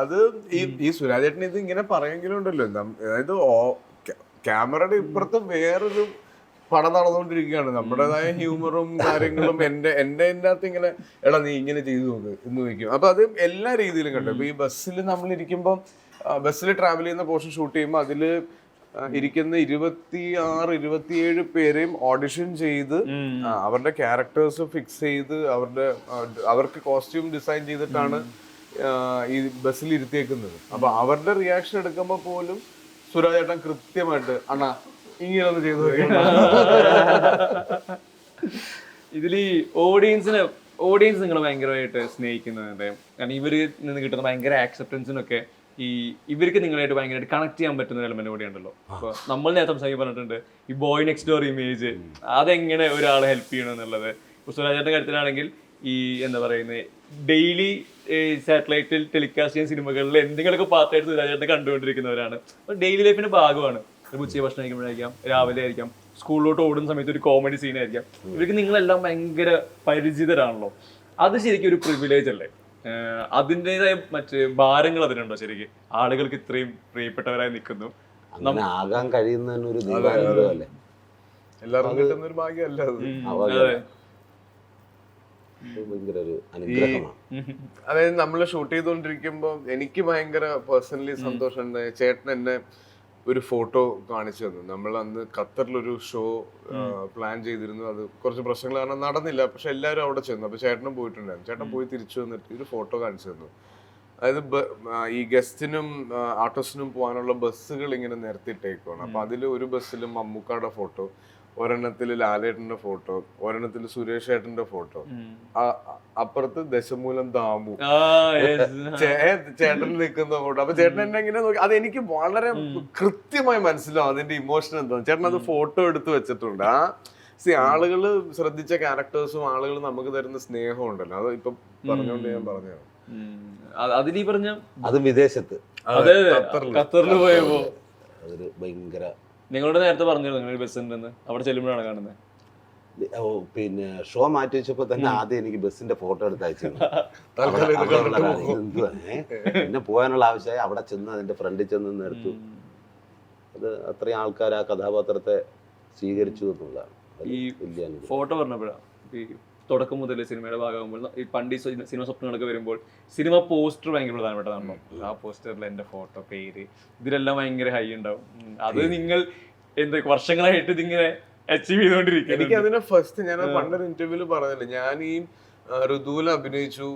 അത് ഈ ഈ സുരാജേട്ടൻ ഇത് ഇങ്ങനെ പറയെങ്കിലും ഉണ്ടല്ലോ അതായത് ക്യാമറയുടെ ഇപ്പുറത്ത് വേറൊരു പടം നടന്നുകൊണ്ടിരിക്കുകയാണ്. നമ്മുടേതായ ഹ്യൂമറും കാര്യങ്ങളും എന്റെ എന്റെ എന്റെ അകത്ത് ഇങ്ങനെ എടാ നീ ഇങ്ങനെ ചെയ്തു നോക്ക് എന്ന് വയ്ക്കും. അപ്പൊ അത് എല്ലാ രീതിയിലും കണ്ടു. ഇപ്പൊ ഈ ബസ്സിൽ നമ്മൾ ഇരിക്കുമ്പോൾ ബസ്സിൽ ട്രാവൽ ചെയ്യുന്ന പോർഷൻ ഷൂട്ട് ചെയ്യുമ്പോൾ അതിൽ ഇരിക്കുന്ന ഇരുപത്തി ആറ് ഇരുപത്തിയേഴ് പേരെയും ഓഡിഷൻ ചെയ്ത് അവരുടെ ക്യാരക്ടേഴ്സ് ഫിക്സ് ചെയ്ത് അവരുടെ അവർക്ക് കോസ്റ്റ്യൂം ഡിസൈൻ ചെയ്തിട്ടാണ് ഈ ബസ്സിൽ ഇരുത്തിയേക്കുന്നത്. അപ്പൊ അവരുടെ റിയാക്ഷൻ എടുക്കുമ്പോൾ പോലും സുരാജ് ഏട്ടൻ കൃത്യമായിട്ട് അണ്ണാ ഇങ്ങനെ ഒന്ന് ചെയ്തു ഇതിൽ ഈ ഓഡിയൻസിന് ഓഡിയൻസ് നിങ്ങൾ ഭയങ്കരമായിട്ട് സ്നേഹിക്കുന്നുണ്ട് കാരണം ഇവർ നിന്ന് കിട്ടുന്ന ഭയങ്കര ആക്സെപ്റ്റൻസിനൊക്കെ ഈ ഇവർക്ക് നിങ്ങളായിട്ട് ഭയങ്കരമായിട്ട് കണക്ട് ചെയ്യാൻ പറ്റുന്ന ഒരു എലമെന്റ് കൂടി ഉണ്ടല്ലോ അപ്പൊ നമ്മൾ നേരത്തെ സംസാരിക്കാൻ പറഞ്ഞിട്ടുണ്ട് ഈ ബോയ് നെക്സ്റ്റ് ഡോർ ഇമേജ് അതെങ്ങനെ ഒരാളെ ഹെൽപ്പ് ചെയ്യണം എന്നുള്ളത്. ഇപ്പൊ സുരാജേട്ടന്റെ കാര്യത്തിലാണെങ്കിൽ ഈ എന്താ പറയുന്നത് ഡെയിലി സാറ്റലൈറ്റിൽ ടെലികാസ്റ്റ് ചെയ്യുന്ന സിനിമകളിൽ എന്തെങ്കിലുമൊക്കെ പാർട്ടായിട്ട് സുരാജേട്ടനെ കണ്ടുകൊണ്ടിരിക്കുന്നവരാണ്. ഡെയിലി ലൈഫിന്റെ ഭാഗമാണ്. ഒരു ഉച്ച ഭക്ഷണം കഴിക്കുമ്പോഴായിരിക്കാം രാവിലെ ആയിരിക്കാം സ്കൂളിലോട്ട് ഓടുന്ന സമയത്ത് ഒരു കോമഡി സീൻ ആയിരിക്കാം. ഇവർക്ക് നിങ്ങളെല്ലാം ഭയങ്കര പരിചിതരാണല്ലോ. അത് ശരിക്കും ഒരു പ്രിവിലേജ് അല്ലേ? അതിന്റെതായ മറ്റേ ഭാരങ്ങൾ അതിനുണ്ടോ ശരിക്ക്? ആളുകൾക്ക് ഇത്രയും പ്രിയപ്പെട്ടവരായി നിൽക്കുന്നു. അങ്ങനെ ആകാൻ കഴിയുന്ന ഒരു ദൈവാനുഗ്രഹമല്ലേ എല്ലാവർക്കും കിട്ടുന്ന ഒരു ഭാഗ്യമല്ല അതായത് നമ്മൾ ഷൂട്ട് ചെയ്തുകൊണ്ടിരിക്കുമ്പോൾ എനിക്ക് ഭയങ്കര പേഴ്സണലി സന്തോഷം. ചേട്ടൻ എന്നെ ഒരു ഫോട്ടോ കാണിച്ചു തന്നു. നമ്മൾ അന്ന് ഖത്തറിലൊരു ഷോ പ്ലാൻ ചെയ്തിരുന്നു. അത് കുറച്ച് പ്രശ്നങ്ങൾ കാരണം നടന്നില്ല. പക്ഷെ എല്ലാവരും അവിടെ ചെന്നു. അപ്പൊ ചേട്ടനും പോയിട്ടുണ്ടായിരുന്നു. ചേട്ടൻ പോയി തിരിച്ചു വന്നിട്ട് ഒരു ഫോട്ടോ കാണിച്ചു തന്നു. അതായത് ഈ ഗസ്റ്റിനും ആർട്ടിസ്റ്റിനും പോകാനുള്ള ബസ്സുകൾ ഇങ്ങനെ നിരത്തിയിട്ടേക്കുവാണ്. അപ്പൊ അതിൽ ഒരു ബസ്സിൽ മമ്മൂക്കയുടെ ഫോട്ടോ ഒരെണ്ണത്തിൽ ലാലേട്ടന്റെ ഫോട്ടോ ഒരെണ്ണത്തിൽ സുരേഷ് ഏട്ടന്റെ ഫോട്ടോ. അപ്പുറത്ത് ദശമൂലം ദാമു. ചേ- ചേട്ടൻ നിൽക്കുന്ന ഫോട്ടോ. അപ്പൊ ചേട്ടൻ എന്നെ ഇങ്ങനെ നോക്കി. അത് എനിക്ക് വളരെ കൃത്യമായി മനസ്സിലാവും അതിന്റെ ഇമോഷൻ എന്താണ് ചേട്ടൻ അത് ഫോട്ടോ എടുത്തു വെച്ചിട്ടുണ്ട്. ആ സി ആളുകൾ ശ്രദ്ധിച്ച ക്യാരക്ടേഴ്സും ആളുകൾ നമുക്ക് തരുന്ന സ്നേഹം ഉണ്ടല്ലോ. അത് ഇപ്പൊ പറഞ്ഞോണ്ട് ഞാൻ പറഞ്ഞു ഉം. അത് അതിലീ പറഞ്ഞ അത് വിദേശത്ത്. ഖത്തറിൽ പോയപ്പോ. അതൊരു ഭയങ്കര നിങ്ങളോട് നേരത്തെ പറഞ്ഞിരുന്നു നിങ്ങൾ ബസ് ഉണ്ടെന്ന്. അവിടെ ചെല്ലുമ്പോഴാണ് കാണുന്നത് ഓ, പിന്നെ ഷോ മാറ്റി വെച്ചപ്പോ തന്നെ ആദ്യം എനിക്ക് ബസ്സിന്റെ ഫോട്ടോ എടുത്ത് അയച്ചു? പിന്നെ പോകാനുള്ള ആവശ്യമായി അവിടെ ചെന്ന് അതിന്റെ ഫ്രണ്ടിൽ ചെന്ന് നിർത്തു. അത് അത്രയും ആൾക്കാർ ആ കഥാപാത്രത്തെ സ്വീകരിച്ചു എന്നുള്ളതാണ്. ഈ ഫോട്ടോ പറഞ്ഞപ്പോഴാണ് ഈ തുടക്കം മുതൽ സിനിമയുടെ ഭാഗമാകുമ്പോൾ ഈ പണ്ട് ഈ സിനിമ സ്വപ്നങ്ങളൊക്കെ വരുമ്പോൾ സിനിമ പോസ്റ്റർ ഭയങ്കര പ്രധാനപ്പെട്ടതാണല്ലോ ആ പോസ്റ്ററിൽ എന്റെ ഫോട്ടോ പേര് ഇതിലെല്ലാം ഭയങ്കര ഹൈ ഉണ്ടാവും. അത് നിങ്ങൾ എന്താ വർഷങ്ങളായിട്ട് ഇതിങ്ങനെ അച്ചീവ് ചെയ്തുകൊണ്ടിരിക്കും എനിക്ക് അതിനെ ഫസ്റ്റ് ഞാൻ പണ്ടൊരു ഇന്റർവ്യൂൽ പറഞ്ഞില്ല ഞാൻ ഈ ഋതുവിൽ അഭിനയിച്ചു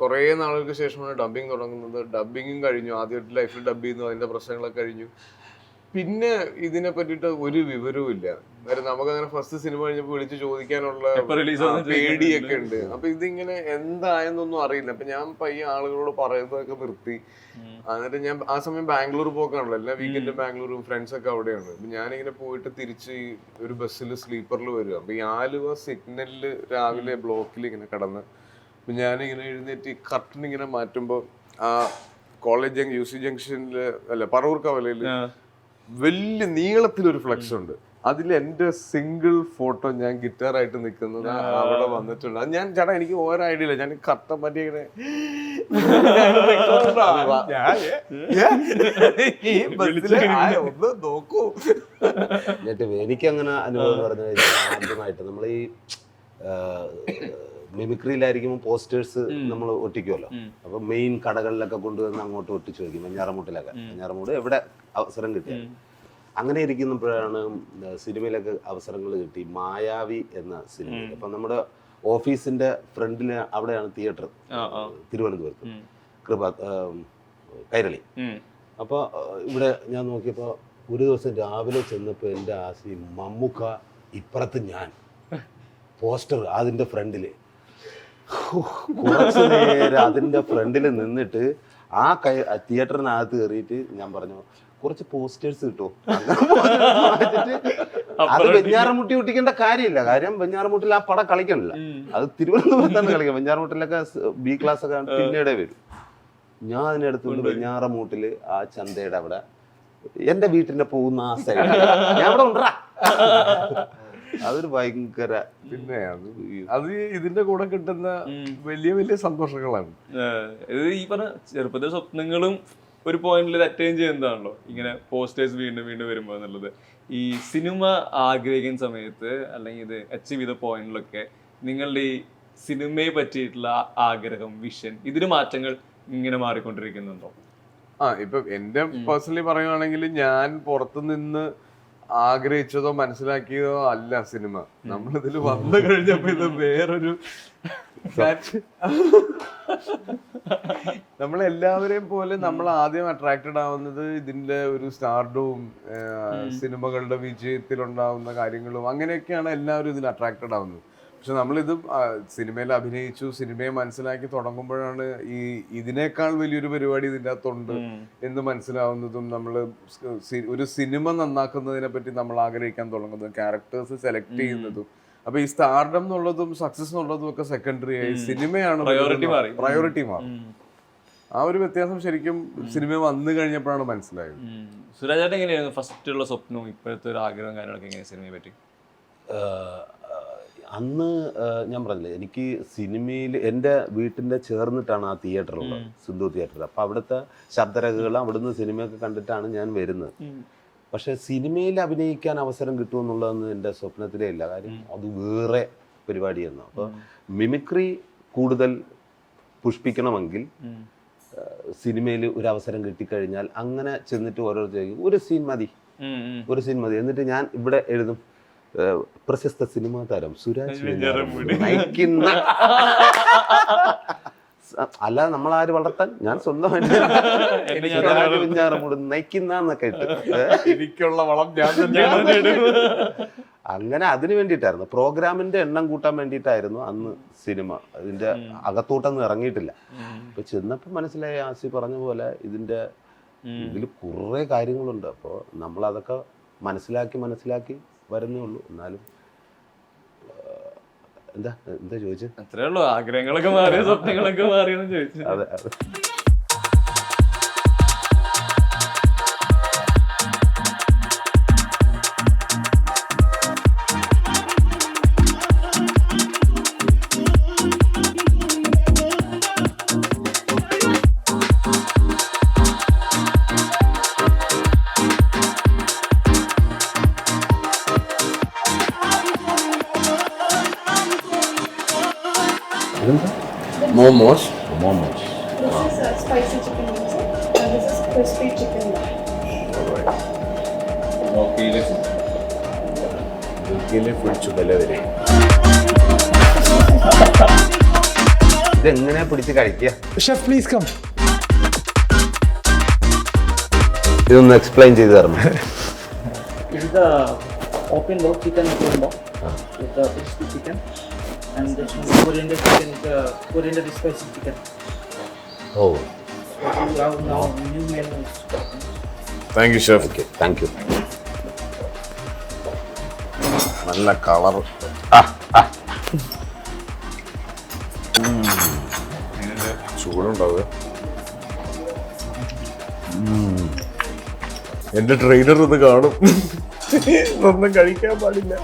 കുറെ നാളുകൾക്ക് ശേഷമാണ് ഡബിങ് തുടങ്ങുന്നത്. ഡബിങ്ങും കഴിഞ്ഞു ആദ്യമായിട്ട് ലൈഫിൽ ഡബ് ചെയ്യുന്നു അതിന്റെ പ്രശ്നങ്ങളൊക്കെ കഴിഞ്ഞു. പിന്നെ ഇതിനെ പറ്റിയിട്ട് ഒരു വിവരവും ഇല്ല. കാര്യം നമുക്കങ്ങനെ ഫസ്റ്റ് സിനിമ കഴിഞ്ഞപ്പോൾ വിളിച്ച് ചോദിക്കാനുള്ള പേടിയൊക്കെ ഉണ്ട്. അപ്പൊ ഇതിങ്ങനെ എന്തായെന്നൊന്നും അറിയില്ല. അപ്പൊ ഞാൻ പയ്യെ ആളുകളോട് പറയുന്നതൊക്കെ നിർത്തി. എന്നിട്ട് ഞാൻ ആ സമയം ബാംഗ്ലൂർ പോക്കാണല്ലോ. എല്ലാ വീക്കെൻഡും ബാംഗ്ലൂരും ഫ്രണ്ട്സ് ഒക്കെ അവിടെയാണ്. അപ്പൊ ഞാനിങ്ങനെ പോയിട്ട് തിരിച്ച് ഒരു ബസ്സിൽ സ്ലീപ്പറിൽ വരിക. അപ്പൊ ഈ ആലുവ സിഗ്നലിൽ രാവിലെ ബ്ലോക്കിൽ ഇങ്ങനെ കടന്ന്. അപ്പൊ ഞാനിങ്ങനെ എഴുന്നേറ്റ് കർട്ടൻ ഇങ്ങനെ മാറ്റുമ്പോ ആ കോളേജ് യു സി ജംഗ്ഷനിൽ അല്ല പറവൂർ കവലയിൽ വലിയ നീളത്തിലൊരു ഫ്ലക്സ് ഉണ്ട്. അതിൽ എന്റെ സിംഗിൾ ഫോട്ടോ ഞാൻ ഗിറ്റാർ ആയിട്ട് നിൽക്കുന്നത് അവിടെ വന്നിട്ടുണ്ട്. അത് ഞാൻ ചേട്ടാ എനിക്ക് ഓരോ ഐഡിയ ഇല്ല. ഞാൻ കത്ത പറ്റി ഇങ്ങനെ ഒന്ന് നോക്കൂ. എന്നിട്ട് എനിക്ക് അങ്ങനെ അനുഭവം എന്ന് പറഞ്ഞു കഴിഞ്ഞാൽ ആദ്യമായിട്ട് നമ്മൾ ഈ മിമിക്രിയിലായിരിക്കുമ്പോൾ പോസ്റ്റേഴ്സ് നമ്മൾ ഒട്ടിക്കുമല്ലോ അപ്പൊ മെയിൻ കടകളിലൊക്കെ കൊണ്ടുവന്ന് അങ്ങോട്ട് ഒട്ടിച്ചു വയ്ക്കും മഞ്ഞാറമൂട്ടിലൊക്കെ. മഞ്ഞാറമൂട് എവിടെ അവസരം കിട്ടിയാൽ അങ്ങനെ ഇരിക്കുന്നപ്പോഴാണ് സിനിമയിലൊക്കെ അവസരങ്ങൾ കിട്ടി. മായാവി എന്ന സിനിമ അപ്പൊ നമ്മുടെ ഓഫീസിന്റെ ഫ്രണ്ടിൽ അവിടെയാണ് തിയേറ്റർ. തിരുവനന്തപുരത്ത്. കൃപ കൈരളി. അപ്പൊ അപ്പോൾ ഇവിടെ ഞാൻ നോക്കിയപ്പോൾ ഒരു ദിവസം രാവിലെ ചെന്നപ്പോൾ എന്റെ ആസി മമ്മൂക്ക ഇപ്പുറത്ത് ഞാൻ. പോസ്റ്റർ അതിന്റെ ഫ്രണ്ടിൽ കുറച്ച് നേരം അതിന്റെ ഫ്രണ്ടിൽ നിന്നിട്ട് ആ കൈ തിയേറ്ററിനകത്ത് കയറിയിട്ട് ഞാൻ പറഞ്ഞു കുറച്ച് പോസ്റ്റേഴ്സ് കിട്ടുമോ അത് വെഞ്ഞാറമുട്ടി ഒട്ടിക്കേണ്ട കാര്യമില്ല. കാര്യം വെഞ്ഞാറമുട്ടിൽ ആ പടം കളിക്കണില്ല. അത് തിരുവനന്തപുരത്താണ് കളിക്കുക വെഞ്ഞാറമുട്ടിലൊക്കെ ബി ക്ലാസ് ഒക്കെ പിന്നീടേ വരും. ഞാൻ അതിനടുത്ത് വെഞ്ഞാറമൂട്ടിൽ ആ ചന്തയുടെ അവിടെ എന്റെ വീട്ടിന്റെ പോകുന്ന ആ സൈഡ് ഞാൻ അവിടെ ഉണ്ടാ അതൊരു ഭയങ്കര പിന്നെ അത് അത് ഇതിന്റെ കൂടെ കിട്ടുന്ന വലിയ വലിയ സന്തോഷങ്ങളാണ്. ഇത് ഈ പറഞ്ഞ ചെറുപ്പത്തിലെ സ്വപ്നങ്ങളും ഒരു പോയിന്റിൽ അറ്റൈൻ ചെയ്യുന്നതാണല്ലോ. ഇങ്ങനെ പോസ്റ്റേഴ്സ് വീണ്ടും വീണ്ടും വരുമ്പോൾ എന്നുള്ളത്. ഈ സിനിമ ആഗ്രഹിക്കുന്ന സമയത്ത് അല്ലെങ്കിൽ ഇത് അച്ചീവ് ചെയ്ത പോയിന്റിലൊക്കെ നിങ്ങളുടെ ഈ സിനിമയെ പറ്റിയിട്ടുള്ള ആഗ്രഹം വിഷൻ ഇതിന് മാറ്റങ്ങൾ ഇങ്ങനെ മാറിക്കൊണ്ടിരിക്കുന്നുണ്ടോ? ആ ഇപ്പൊ എന്റെ പേഴ്സണലി പറയുവാണെങ്കിൽ ഞാൻ പുറത്തു നിന്ന് ആഗ്രഹിച്ചതോ മനസ്സിലാക്കിയതോ അല്ല സിനിമ നമ്മളിതിൽ വന്നു കഴിഞ്ഞപ്പോ ഇത് വേറൊരു നമ്മളെല്ലാവരെയും പോലെ നമ്മൾ ആദ്യം അട്രാക്റ്റഡ് ആവുന്നത് ഇതിന്റെ ഒരു സ്റ്റാർഡും സിനിമകളുടെ വിജയത്തിലുണ്ടാവുന്ന കാര്യങ്ങളും അങ്ങനെയൊക്കെയാണ് എല്ലാവരും ഇതിൽ അട്രാക്റ്റഡ് ആവുന്നത്. പക്ഷെ നമ്മളിത് സിനിമയിൽ അഭിനയിച്ചു സിനിമയെ മനസ്സിലാക്കി തുടങ്ങുമ്പോഴാണ് ഈ ഇതിനേക്കാൾ വലിയൊരു പരിപാടി ഇതിന്റെ അകത്തുണ്ട് എന്ന് മനസ്സിലാവുന്നതും നമ്മൾ ഒരു സിനിമ നന്നാക്കുന്നതിനെ പറ്റി നമ്മൾ ആഗ്രഹിക്കാൻ തുടങ്ങുന്നതും ക്യാരക്ടേഴ്സ് സെലക്ട് ചെയ്യുന്നതും. അപ്പൊ ഈ സ്റ്റാർഡം എന്നുള്ളതും സക്സസ് എന്നുള്ളതും ഒക്കെ സെക്കൻഡറി ആയി സിനിമയാണ് പ്രയോറിറ്റി മാറി. പ്രയോറിറ്റി മാറി. ആ ഒരു വ്യത്യാസം ശരിക്കും സിനിമ വന്നു കഴിഞ്ഞപ്പോഴാണ് മനസ്സിലായത്. സുരാജേട്ടൻ എങ്ങനെയായിരുന്നു ഫസ്റ്റ് ഉള്ള സ്വപ്നവും ഇപ്പോഴത്തെ ഒരു ആഗ്രഹം കാര്യങ്ങളൊക്കെ എങ്ങനെ സിനിമയെ പറ്റി? അന്ന് ഞാൻ പറഞ്ഞില്ലേ എനിക്ക് സിനിമയിൽ എന്റെ വീട്ടിന്റെ ചേർന്നിട്ടാണ് ആ തിയേറ്ററുള്ളത് സിന്ധു തിയേറ്റർ അപ്പോൾ അവിടുത്തെ ശബ്ദരേഖകൾ അവിടുന്ന് സിനിമയൊക്കെ കണ്ടിട്ടാണ് ഞാൻ വരുന്നത്. പക്ഷേ സിനിമയിൽ അഭിനയിക്കാൻ അവസരം കിട്ടുമെന്നുള്ളതെന്ന് എന്റെ സ്വപ്നത്തിലേ ഇല്ല. കാര്യം അത് വേറെ പരിപാടിയായിരുന്നു അപ്പോൾ മിമിക്രി കൂടുതൽ പുഷ്പിക്കണമെങ്കിൽ സിനിമയിൽ ഒരു അവസരം കിട്ടിക്കഴിഞ്ഞാൽ അങ്ങനെ ചെന്നിട്ട് ഓരോരുത്തർ ചോദിക്കും ഒരു സീൻ മതി. ഒരു സീൻ മതി. എന്നിട്ട് ഞാൻ ഇവിടെ എഴുതും പ്രശസ്ത സിനിമാ താരം സുരാജ് നയിക്കുന്ന അല്ലാതെ നമ്മളാര് വളർത്താൻ? ഞാൻ സ്വന്തമായിട്ട് സുരാജ് വെഞ്ഞാറമൂട് നയിക്കുന്ന എന്നൊക്കെ ഇട്ട് എനിക്കുള്ള വളം ഞാൻ അങ്ങനെ അതിന് വേണ്ടിയിട്ടായിരുന്നു. പ്രോഗ്രാമിന്റെ എണ്ണം കൂട്ടാൻ വേണ്ടിയിട്ടായിരുന്നു അന്ന് സിനിമ. ഇതിന്റെ അകത്തോട്ടൊന്നും ഇറങ്ങിയിട്ടില്ല. അപ്പൊ ചെന്നപ്പോൾ മനസ്സിലായി ആസി പറഞ്ഞ പോലെ ഇതിന്റെ ഇതിൽ കുറേ കാര്യങ്ങളുണ്ട്. അപ്പോൾ നമ്മൾ അതൊക്കെ മനസ്സിലാക്കി മനസ്സിലാക്കി വരുന്നേ ഉള്ളൂ. എന്നാലും എന്താ? എന്താ ചോദിച്ചത് അത്രേ ഉള്ളൂ. ആഗ്രഹങ്ങളൊക്കെ മാറിയ? സ്വപ്നങ്ങളൊക്കെ മാറിയെന്ന് ചോദിച്ചു അതെ അതെ. വില വരെ ഇതെങ്ങനെ പിടിച്ച് കഴിക്കുക Chef, please come. ഇതൊന്ന് എക്സ്പ്ലെയിൻ ചെയ്ത് തരണം This is the chicken box the and this is coriander chicken, the coriander spicy chicken. Oh. So we have now new menu. Thank you chef okay thank you നല്ല കളർ ചൂടുണ്ടാവുക എന്റെ ട്രെയിനർ ഇത് കാണും ഒന്നും കഴിക്കാൻ പാടില്ല